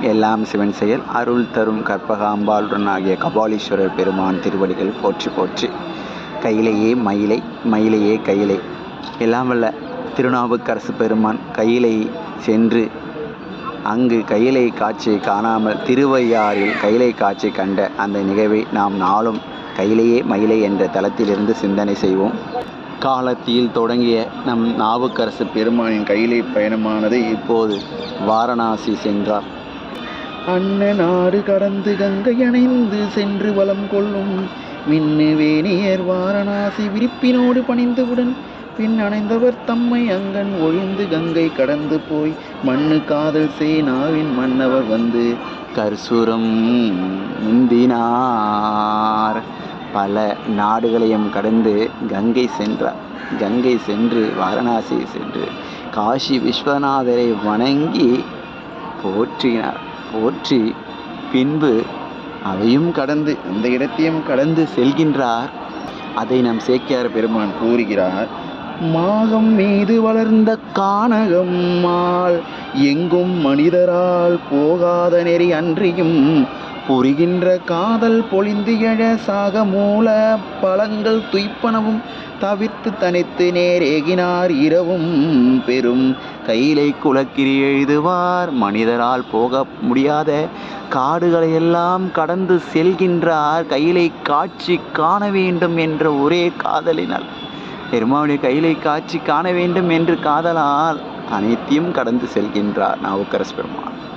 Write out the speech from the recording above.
எல்லாம் சிவன் செயல் அருள் தரும் கற்பகாம்பாளுடன் ஆகிய கபாலீஸ்வரர் பெருமான் திருவடிகள் போற்றி போற்றி. கையிலேயே மயிலை மயிலையே கையிலை. எல்லாம் வல்ல திருநாவுக்கரசு பெருமான் கையிலை சென்று அங்கு கையிலை காட்சியை காணாமல் திருவையாறில் கையிலை காட்சி கண்ட அந்த நிகழ்வை நாம் நாளும் கையிலேயே மயிலை என்ற தளத்திலிருந்து சிந்தனை செய்வோம். காலத்தில் தொடங்கிய நம் நாவுக்கரசு பெருமானின் கையிலை பயணமானது இப்போது வாரணாசி சென்றார். அண்ணனாறு கடந்து கங்கை அணைந்து சென்று வலம் கொள்ளும் மின்னு வேணியர் வாரணாசி விரிப்பினோடு பணிந்தவுடன் பின் அணைந்தவர் தம்மை அங்கன் ஒழிந்து கங்கை கடந்து போய் மண்ணு காதல் சேனாவின் மன்னவர் வந்து கர்சூரம் முந்தினார். பல நாடுகளையும் கடந்து கங்கை சென்றார் கங்கை சென்று வாரணாசி சென்று காசி விஸ்வநாதரை வணங்கி போற்றினார். போற்றி. பின்பு அதையும் கடந்து அந்த இடத்தையும் கடந்து செல்கின்றார். அதை நம் சேக்கியார் பெருமான் கூறுகிறார் மாகம் மீது வளர்ந்த கானகம் மால் எங்கும் மனிதரால் போகாத நெறி அன்றியும் புரிகின்ற காதல் பொழிந்து எழ சாக மூல பழங்கள் துய்ப்பனவும் தவிர்த்து தனித்து நேரேகினார் இரவும் பெரும் கையிலை குலக்கிரி எழுதுவார். மனிதரால் போக முடியாத காடுகளை எல்லாம் கடந்து செல்கின்றார். கையிலை காட்சி காண வேண்டும் என்ற ஒரே காதலினால். பெருமாவுடைய கையிலை காட்சி காண வேண்டும் என்று காதலால் அனைத்தையும் கடந்து செல்கின்றார். நாவுக்கரசு பெருமாள்